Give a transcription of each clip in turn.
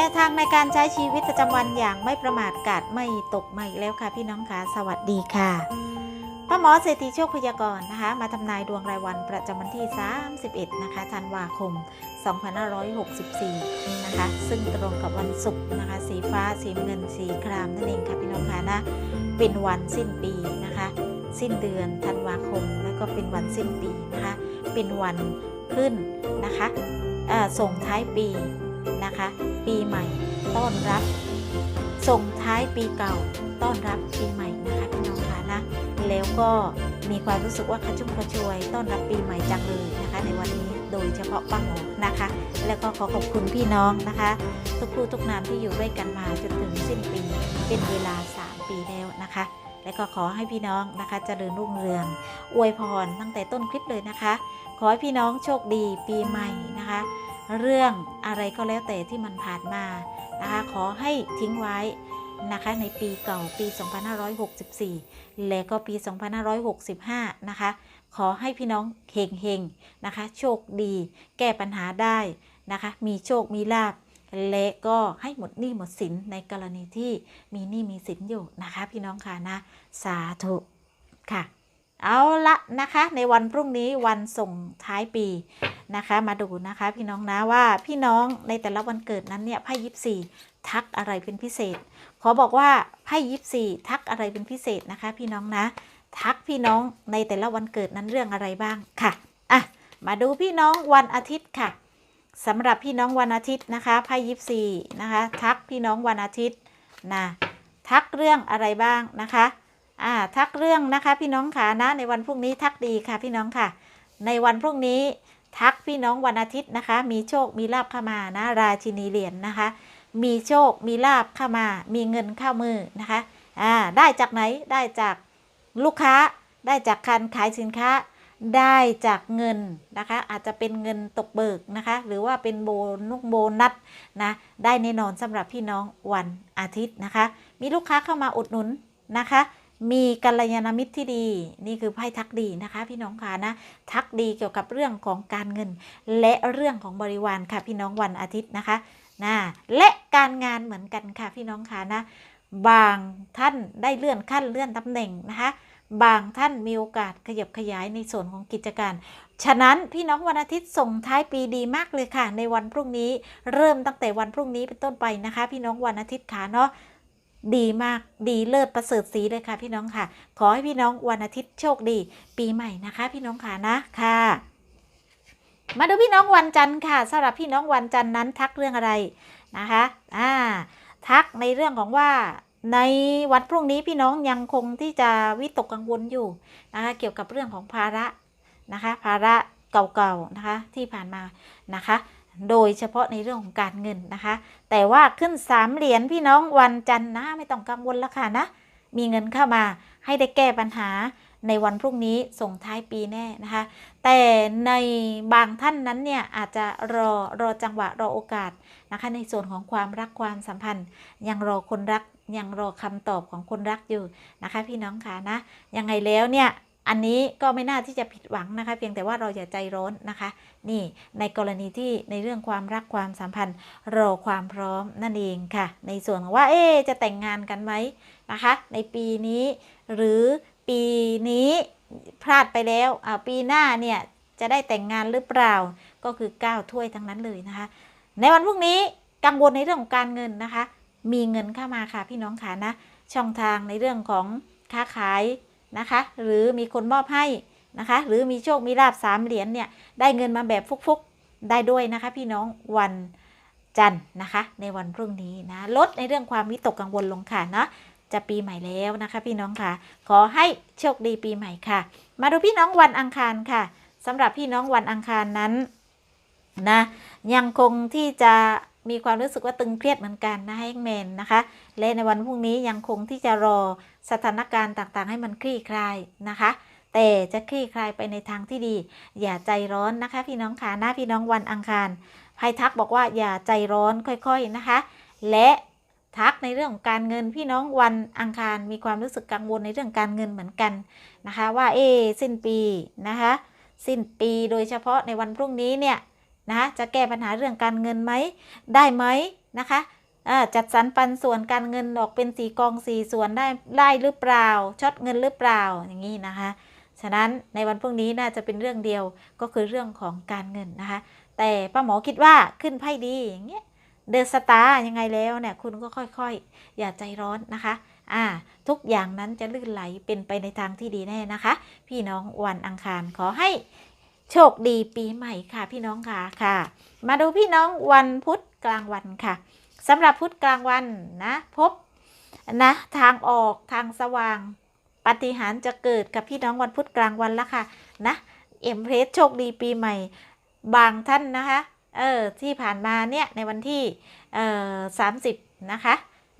แนวทางในการใช้ชีวิตประจำวันอย่างไม่ประมาทกาดไม่ตกไม่แล้วค่ะ พี่น้องค่ะสวัสดีค่ะพ่อหมอเศรษฐีโชคพยากรณ์นะคะ มาทำนายดวงรายวันประจำวันที่ 31 นะคะธันวาคม 2564 นะคะ ซึ่งตรงกับวันศุกร์นะคะ สีฟ้าสีเงินสีครามนั่นเองค่ะพี่น้องค่ะนะเป็นวันสิ้นปีนะคะ สิ้นเดือนธันวาคม แล้วก็เป็นวันสิ้นปีนะคะ เป็นวันขึ้นนะคะเออส่งท้ายปี นะคะ ปีใหม่ต้อนรับ ส่งท้ายปีเก่าต้อนรับปีใหม่นะคะพี่น้องคะนะแล้วก็มีความรู้สึกว่าขชุ่มกระชวย ต้อนรับปีใหม่จังเลยนะคะ ในวันนี้โดยเฉพาะป้าหมอนะคะ แล้วก็ขอขอบคุณพี่น้องนะคะ ทุกผู้ทุกนามที่อยู่ด้วยกันมาจนถึงสิ้นปี เป็นเวลา 3 ปีแล้วนะคะ และก็ขอให้พี่น้องนะคะเจริญรุ่งเรือง อวยพรตั้งแต่ต้นคลิปเลยนะคะ ขอให้พี่น้องโชคดีปีใหม่นะคะ เรื่องอะไรก็แล้วแต่ที่มันผ่านมานะคะขอให้ทิ้งไว้นะคะในปีเก่าปี 2564 และก็ปี 2565 นะคะ ขอให้พี่น้องเฮงเฮงนะคะ โชคดี แก้ปัญหาได้นะคะ มีโชค มีลาบ และก็ให้หมดหนี้หมดสินในกรณีที่มีหนี้มีสินอยู่นะคะ พี่น้องค่ะนะ สาธุค่ะ เอาละนะคะ ในวันพรุ่งนี้วันส่งท้ายปีนะคะ มาดูนะคะ พี่น้องนะว่าพี่น้องในแต่ละวันเกิดนั้นเนี่ยไพ่ยิปซีทักอะไรเป็นพิเศษ ขอบอกว่าไพ่ยิปซีทักอะไรเป็นพิเศษนะคะ พี่น้องนะ ทักพี่น้องในแต่ละวันเกิดนั้นเรื่องอะไรบ้างค่ะอะมาดูพี่น้องวันอาทิตย์ค่ะสำหรับพี่น้องวันอาทิตย์นะคะไพ่ยิปซีนะคะ ทักพี่น้องวันอาทิตย์นะทักเรื่องอะไรบ้างนะคะ อ่าทักเรื่องนะคะพี่น้องค่ะนะในวันพรุ่งนี้ทักดีค่ะพี่น้องค่ะ ในวันพรุ่งนี้ทักพี่น้องวันอาทิตย์นะคะ มีโชคมีลาบเข้ามานะ ราชินีเหรียญนะคะ มีโชคมีลาบเข้ามา มีเงินเข้ามือนะคะอ่าได้จากไหนได้จากลูกค้า ได้จากการขายสินค้า ได้จากเงินนะคะ อาจจะเป็นเงินตกเบิกนะคะ หรือว่าเป็นโบนุกโบนัสนะได้แน่นอนสำหรับพี่น้องวันอาทิตย์นะคะ มีลูกค้าเข้ามาอุดหนุนนะคะ มีกัลยาณมิตรที่ดีนี่คือไพ่ทักดีนะคะพี่น้องค่ะนะทักดีเกี่ยวกับเรื่องของการเงิน และเรื่องของบริวารค่ะพี่น้องวันอาทิตย์นะคะนะและการงานเหมือนกันค่ะพี่น้องค่ะนะบางท่านได้เลื่อนขั้นเลื่อนตำแหน่งนะคะบางท่านมีโอกาสขยับขยายในส่วนของกิจการ ฉะนั้นพี่น้องวันอาทิตย์ส่งท้ายปีดีมากเลยค่ะ ในวันพรุ่งนี้เริ่มตั้งแต่วันพรุ่งนี้เป็นต้นไปนะคะ พี่น้องวันอาทิตย์ค่ะเนาะ ดีมากดีเลิศประเสริฐสีเลยค่ะ พี่น้องค่ะ ขอให้พี่น้องวันอาทิตย์โชคดี ปีใหม่นะคะ พี่น้องค่ะนะค่ะ มาดูพี่น้องวันจันทร์ค่ะสำหรับพี่น้องวันจันทร์นั้นทักเรื่องอะไรนะคะอ่าทักในเรื่องของว่าในวันพรุ่งนี้พี่น้องยังคงที่จะวิตกกังวลอยู่นะคะเกี่ยวกับเรื่องของภาระนะคะ ภาระเก่าๆนะคะที่ผ่านมานะคะ โดยเฉพาะในเรื่องของการเงินนะคะ แต่ว่าขึ้นสามเหรียญพี่น้องวันจันทร์นะไม่ต้องกังวลแล้วค่ะนะ มีเงินเข้ามาให้ได้แก้ปัญหาในวันพรุ่งนี้ส่งท้ายปีแน่นะคะ แต่ในบางท่านนั้นเนี่ยอาจจะรอรอจังหวะรอโอกาสนะคะ ในส่วนของความรักความสัมพันธ์ ยังรอคนรักยังรอคำตอบของคนรักอยู่นะคะ พี่น้องค่ะนะยังไงแล้วเนี่ย อันนี้ก็ไม่น่าที่จะผิดหวังนะคะ เพียงแต่ว่าเราอย่าใจร้อนนะคะ นี่ในกรณีที่ในเรื่องความรักความสัมพันธ์รอความพร้อมนั่นเองค่ะ ในส่วนของว่าเอ๊จะแต่งงานกันไหมนะคะ ในปีนี้ หรือปีนี้พลาดไปแล้วอ่าปีหน้าเนี่ยจะได้แต่งงานหรือเปล่าก็คือ 9 ถ้วยทั้งนั้นเลยนะคะ ในวันพรุ่งนี้กังวลในเรื่องของการเงินนะคะ มีเงินเข้ามาค่ะพี่น้องค่ะนะ ช่องทางในเรื่องของค้าขาย นะคะ หรือมีคนมอบให้นะคะ หรือมีโชคมีลาบสามเหรียญเนี่ยได้เงินมาแบบฟุกๆได้ด้วยนะคะ พี่น้องวันจันทร์นะคะ ในวันพรุ่งนี้นะลดในเรื่องความวิตกกังวลลงค่ะเนาะจะปีใหม่แล้วนะคะ พี่น้องค่ะ ขอให้โชคดีปีใหม่ค่ะ มาดูพี่น้องวันอังคารค่ะสำหรับพี่น้องวันอังคารนั้นนะยังคงที่จะ มีความรู้สึกว่าตึงเครียดเหมือนกันนะให้แมนนะคะ และในวันพรุ่งนี้ยังคงที่จะรอสถานการณ์ต่างๆ ให้มันคลี่คลายนะคะ แต่จะคลี่คลายไปในทางที่ดี อย่าใจร้อนนะคะ พี่น้องค่ะหน้าพี่น้องวันอังคารไพทักบอกว่าอย่าใจร้อนค่อยๆนะคะ และทักในเรื่องของการเงินพี่น้องวันอังคารมีความรู้สึกกังวลในเรื่องการเงินเหมือนกันนะคะ ว่าเอสิ้นปีนะคะ สิ้นปีโดยเฉพาะในวันพรุ่งนี้เนี่ย นะคะจะแก้ปัญหาเรื่องการเงินไหมได้ไหมนะคะจัดสรรปันส่วนการเงินออกเป็นสีกองสีส่วนได้ได้หรือเปล่าช็อตเงินหรือเปล่าอย่างนี้นะคะฉะนั้นในวันพรุ่งนี้น่าจะเป็นเรื่องเดียวก็คือเรื่องของการเงินนะคะ แต่ป้าหมอคิดว่าขึ้นไพ่ดีอย่างเงี้ยเดอะสตาร์ยังไงแล้วเนี่ยคุณก็ค่อยๆอย่าใจร้อนนะคะอ่าทุกอย่างนั้นจะลื่นไหลเป็นไปในทางที่ดีแน่นะคะ พี่น้องวันอังคารขอให้ โชคดีปีใหม่ค่ะพี่น้องค่ะค่ะ มาดูพี่น้องวันพุธกลางวันค่ะสำหรับพุธกลางวันนะพบนะทางออกทางสว่างปฏิหารจะเกิดกับพี่น้องวันพุธกลางวันแล้วค่ะนะเอ็มเพรสโชคดีปีใหม่ บางท่านนะคะเออที่ผ่านมาเนี่ยในวันที่เอ่อสามสิบนะคะ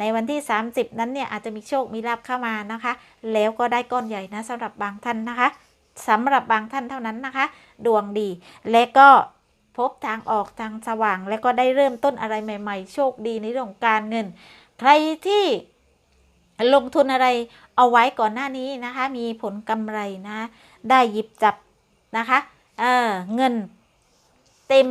ในวันที่ 30 นั้นเนี่ยอาจจะมีโชคมีลาบเข้ามานะคะ แล้วก็ได้ก้อนใหญ่นะสำหรับบางท่านนะคะ สำหรับบางท่านเท่านั้นนะคะ ดวงดี และก็พบทางออกทางสว่าง และก็ได้เริ่มต้นอะไรใหม่ ๆ โชคดีในเรื่องการเงิน ใครที่ลงทุนอะไรเอาไว้ก่อนหน้านี้นะคะ มีผลกำไรนะ ได้หยิบจับนะคะเออเงินเต็ม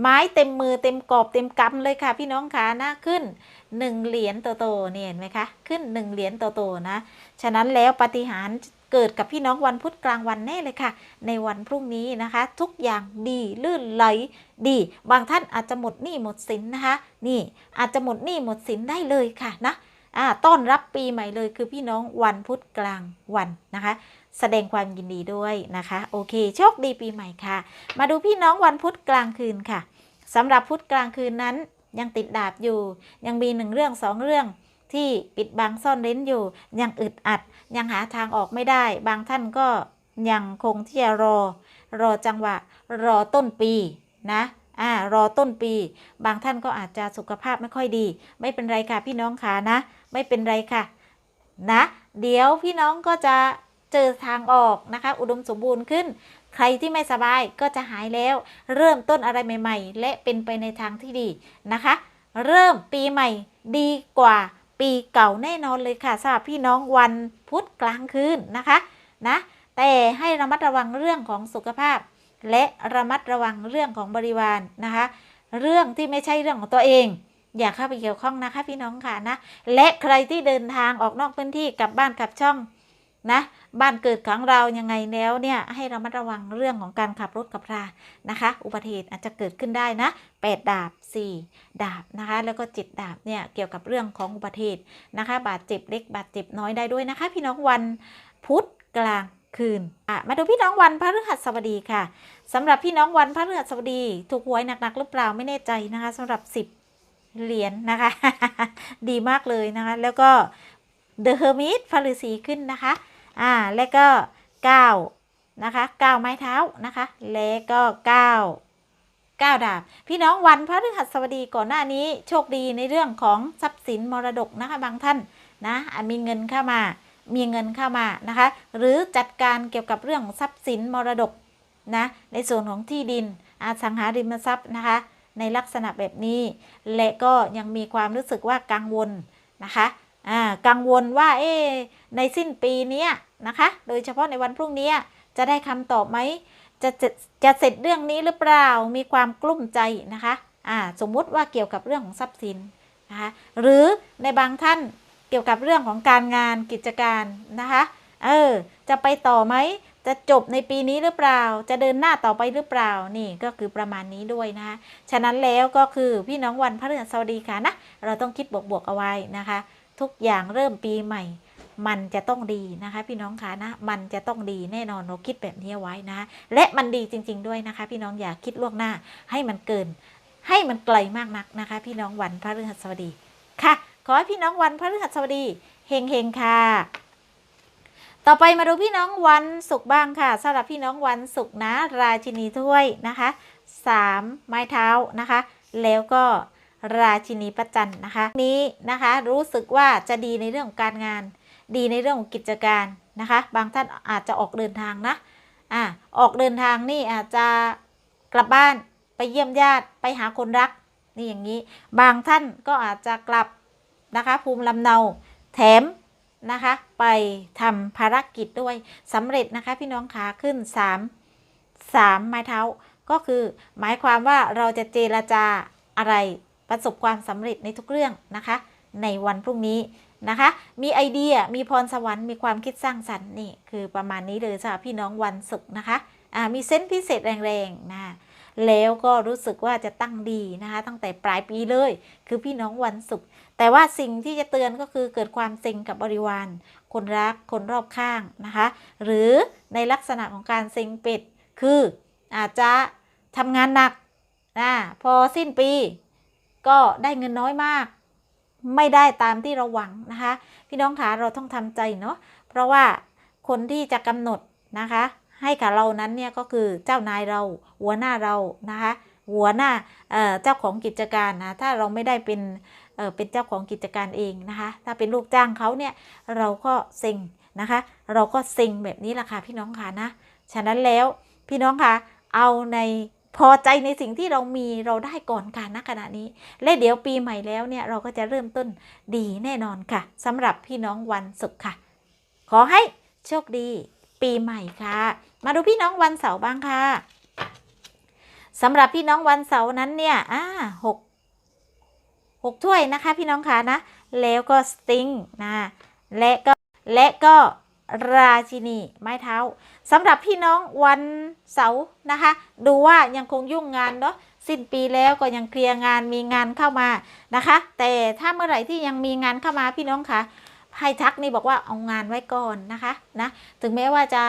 ไม้เต็มมือเต็มกอบเต็มกำเลยค่ะ พี่น้องคะนะขึ้นหนึ่งเหรียญโตๆเนี่ยเห็นไหมคะ ขึ้นหนึ่งเหรียญโตๆนะ ฉะนั้นแล้วปฏิหาร เกิดกับพี่น้องวันพุธกลางวันแน่เลยค่ะ ในวันพรุ่งนี้นะคะ ทุกอย่างดีลื่นไหลดี บางท่านอาจจะหมดหนี้หมดสินนะคะ นี่อาจจะหมดหนี้หมดสินได้เลยค่ะนะต้อนรับปีใหม่เลยคือพี่น้องวันพุธกลางวันนะคะ แสดงความยินดีด้วยนะคะ โอเคโชคดีปีใหม่ค่ะ มาดูพี่น้องวันพุธกลางคืนค่ะสำหรับพุธกลางคืนนั้นยังติดดาบอยู่ ยังมีหนึ่งเรื่องสองเรื่อง ที่ปิดบังซ่อนเร้นอยู่ ยังอึดอัด ยังหาทางออกไม่ได้ บางท่านก็ยังคงที่จะรอ รอจังหวะ รอต้นปีนะอ่ารอต้นปี บางท่านก็อาจจะสุขภาพไม่ค่อยดี ไม่เป็นไรค่ะพี่น้องขานะ ไม่เป็นไรค่ะ นะ เดี๋ยวพี่น้องก็จะเจอทางออกนะคะ อุดมสมบูรณ์ขึ้น ใครที่ไม่สบายก็จะหายแล้ว เริ่มต้นอะไรใหม่ ๆ และเป็นไปในทางที่ดีนะคะ เริ่มปีใหม่ดีกว่า ปีเก่าแน่นอนเลยค่ะสำหรับพี่น้องวันพุธกลางคืนนะคะนะแต่ให้ระมัดระวังเรื่องของสุขภาพ และระมัดระวังเรื่องของบริวารนะคะ เรื่องที่ไม่ใช่เรื่องของตัวเอง อย่าเข้าไปเกี่ยวข้องนะคะพี่น้องค่ะนะและใครที่เดินทางออกนอกพื้นที่กลับบ้านกลับช่องนะ บ้านเกิดของเรายังไงแล้วเนี่ยให้ระมัดระวังเรื่องของการขับรถขับรานะคะ อุบัติเหตุอาจจะเกิดขึ้นได้นะ8ดาบ 4 ดาบนะคะ แล้วก็7ดาบเนี่ยเกี่ยวกับเรื่องของอุบัติเหตุนะคะ บาดเจ็บเล็กบาดเจ็บน้อยได้ด้วยนะคะ พี่น้องวันพุธกลางคืนอะมาดูพี่น้องวันพฤหัสบดีค่ะสำหรับพี่น้องวันพฤหัสบดี ถูกหวยหนักๆหรือเปล่าไม่แน่ใจนะคะสำหรับ 10 เหรียญนะคะ ดีมากเลยนะคะ แล้วก็ The Hermit พฤษีขึ้นนะคะ อ่าแล้วก็9นะคะ9ไม้เท้านะคะ แล้วก็9 9ดาบ พี่น้องวันพระฤหัสบดีก่อนหน้านี้โชคดีในเรื่องของทรัพย์สินมรดกนะคะบางท่านนะอาจมีเงินเข้ามามีเงินเข้ามานะคะ หรือจัดการเกี่ยวกับเรื่องทรัพย์สินมรดกนะในส่วนของที่ดินอสังหาริมทรัพย์นะคะ ในลักษณะแบบนี้ และก็ยังมีความรู้สึกว่ากังวลนะคะ กังวลว่าเอ๊ะในสิ้นปีนี้นะคะ โดยเฉพาะในวันพรุ่งนี้จะได้คำตอบไหมจะจะจะเสร็จเรื่องนี้หรือเปล่ามีความกลุ้มใจนะคะอ่าสมมุติว่าเกี่ยวกับเรื่องของทรัพย์สินนะคะหรือในบางท่านเกี่ยวกับเรื่องของการงานกิจการนะคะเออจะไปต่อไหมจะจบในปีนี้หรือเปล่า จะเดินหน้าต่อไปหรือเปล่านี่ก็คือประมาณนี้ด้วยนะคะฉะนั้นแล้วก็คือพี่น้องวันพฤหัสบดีค่ะนะเราต้องคิดบวกๆเอาไว้นะคะ ทุกอย่างเริ่มปีใหม่ มันจะต้องดีนะคะ พี่น้องคะนะ มันจะต้องดีแน่นอนเราคิดแบบนี้ไว้นะ และมันดีจริง ๆ ด้วยนะคะ พี่น้องอย่าคิดล่วงหน้า ให้มันเกิน ให้มันไกลมากนักนะคะ พี่น้องวันพระฤหัสบดีค่ะ ขอให้พี่น้องวันพระฤหัสบดีเฮงเฮงค่ะต่อไปมาดูพี่น้องวันศุกร์บ้างค่ะสำหรับพี่น้องวันศุกร์นะ ราชินีถ้วยนะคะสามไม้เท้านะคะ แล้วก็ ราชินีประจันนะคะ นี้นะคะรู้สึกว่าจะดีในเรื่องของการงาน ดีในเรื่องของกิจการนะคะ บางท่านอาจจะออกเดินทางนะอ่าออกเดินทางนี่อาจจะกลับบ้านไปเยี่ยมญาติไปหาคนรักนี่อย่างนี้ บางท่านก็อาจจะกลับนะคะ ภูมิลำเนาแถมนะคะ ไปทำภารกิจด้วยสำเร็จนะคะ พี่น้องขาขึ้น 3 3 ไม้เท้าก็คือหมายความว่าเราจะเจรจาอะไร ประสบความสำเร็จในทุกเรื่องนะคะ ในวันพรุ่งนี้นะคะ มีไอเดียมีพรสวรรค์มีความคิดสร้างสรรค์นี่คือประมาณนี้เลยสำหรับพี่น้องวันศุกร์นะคะมีเซนส์พิเศษแรงๆนะแล้วก็รู้สึกว่าจะตั้งดีนะคะ ตั้งแต่ปลายปีเลย คือพี่น้องวันศุกร์แต่ว่าสิ่งที่จะเตือนก็คือเกิดความเซ็งกับบริวาร คนรักคนรอบข้างนะคะ หรือในลักษณะของการเซ็งเป็ดคืออาจจะทำงานหนักนะพอสิ้นปี ก็ได้เงินน้อยมาก ไม่ได้ตามที่เราหวังนะคะ พี่น้องคะเราต้องทำใจเนาะเพราะว่าคนที่จะกำหนดนะคะ ให้กับเรานั้นเนี่ยก็คือเจ้านายเราหัวหน้าเรานะคะ หัวหน้าเเจ้าของกิจการนะถ้าเราไม่ได้เป็นเเป็นเจ้าของกิจการเองนะคะ ถ้าเป็นลูกจ้างเขาเนี่ยเราก็เซ็งนะคะ เราก็เซ็งแบบนี้แหละค่ะพี่น้องคะนะฉะนั้นแล้วพี่น้องคะเอาใน พอใจในสิ่งที่เรามีเราได้ก่อนการณขณะนี้ และเดี๋ยวปีใหม่แล้วเนี่ยเราก็จะเริ่มต้นดีแน่นอนค่ะสำหรับพี่น้องวันศุกร์ค่ะ ขอให้โชคดี ปีใหม่ค่ะ มาดูพี่น้องวันเสาร์บ้างค่ะสำหรับพี่น้องวันเสาร์นั้นเนี่ยอ่าหกหกถ้วยนะคะ พี่น้องค่ะนะ แล้วก็สติงนะและก็และก็ ราชินีไม้เท้าสำหรับพี่น้องวันเสาร์นะคะ ดูว่ายังคงยุ่งงานเนาะสิ้นปีแล้วก็ยังเคลียร์งานมีงานเข้ามานะคะ แต่ถ้าเมื่อไหร่ที่ยังมีงานเข้ามาพี่น้องคะให้ทักนี่บอกว่าเอางานไว้ก่อนนะคะนะถึงแม้ว่าจะ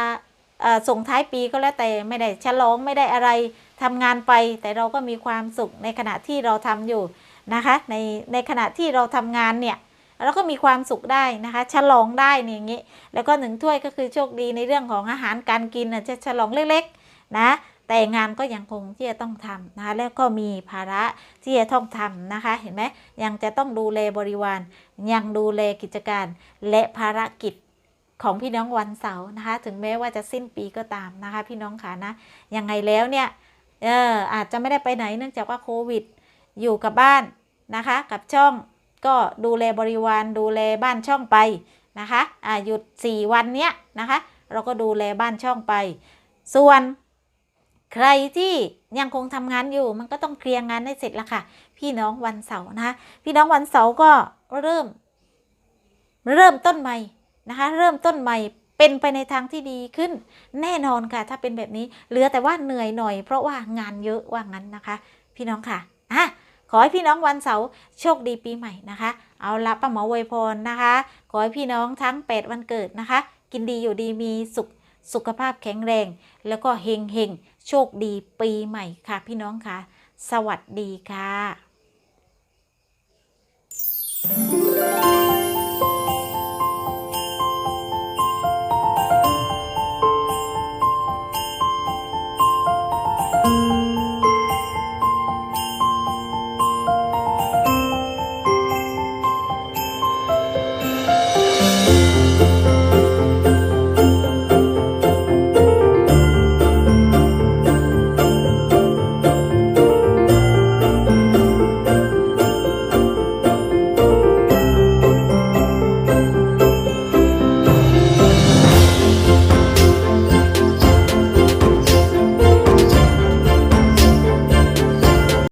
ส่งท้ายปีก็แล้วแต่ไม่ได้ฉลองไม่ได้อะไรทำงานไป แต่เราก็มีความสุขในขณะที่เราทำอยู่นะคะ ในในขณะที่เราทำงานเนี่ย เราก็มีความสุขได้นะคะ ฉลองได้เนี่ยอย่างนี้ แล้วก็หนึ่งถ้วยก็คือโชคดีในเรื่องของอาหารการกินนะจะฉลองเล็กๆนะแต่งานก็ยังคงที่จะต้องทำนะคะแล้วก็มีภาระที่จะต้องทำนะคะ เห็นไหมยังจะต้องดูแลบริวาร ยังดูแลกิจการ และภารกิจของพี่น้องวันเสาร์นะคะ ถึงแม้ว่าจะสิ้นปีก็ตามนะคะ พี่น้องค่ะนะยังไงแล้วเนี่ยเอออาจจะไม่ได้ไปไหนเนื่องจากว่าโควิด อยู่กับบ้านนะคะ กับช่อง ก็ดูแลบริวารดูแลบ้านช่องไปนะคะอ่าหยุด 4 วันเนี้ยนะคะ เราก็ดูแลบ้านช่องไป ส่วนใครที่ยังคงทำงานอยู่ มันก็ต้องเคลียร์งานให้เสร็จละค่ะ พี่น้องวันเสาร์นะคะ พี่น้องวันเสาร์ก็เริ่ม เริ่มต้นใหม่นะคะ เริ่มต้นใหม่เป็นไปในทางที่ดีขึ้นแน่นอนค่ะ ถ้าเป็นแบบนี้เหลือแต่ว่าเหนื่อยหน่อย เพราะว่างานเยอะว่างั้นนะคะ พี่น้องค่ะอะ ขอให้พี่น้องวันเสาร์โชคดีปีใหม่นะคะ เอาละป้าหมอวยพรนะคะ ขอให้พี่น้องทั้ง 8 วันเกิดนะคะ กินดีอยู่ดีมีสุขสุขภาพแข็งแรง แล้วก็เฮงเฮงโชคดีปีใหม่ค่ะ พี่น้องค่ะ สวัสดีค่ะ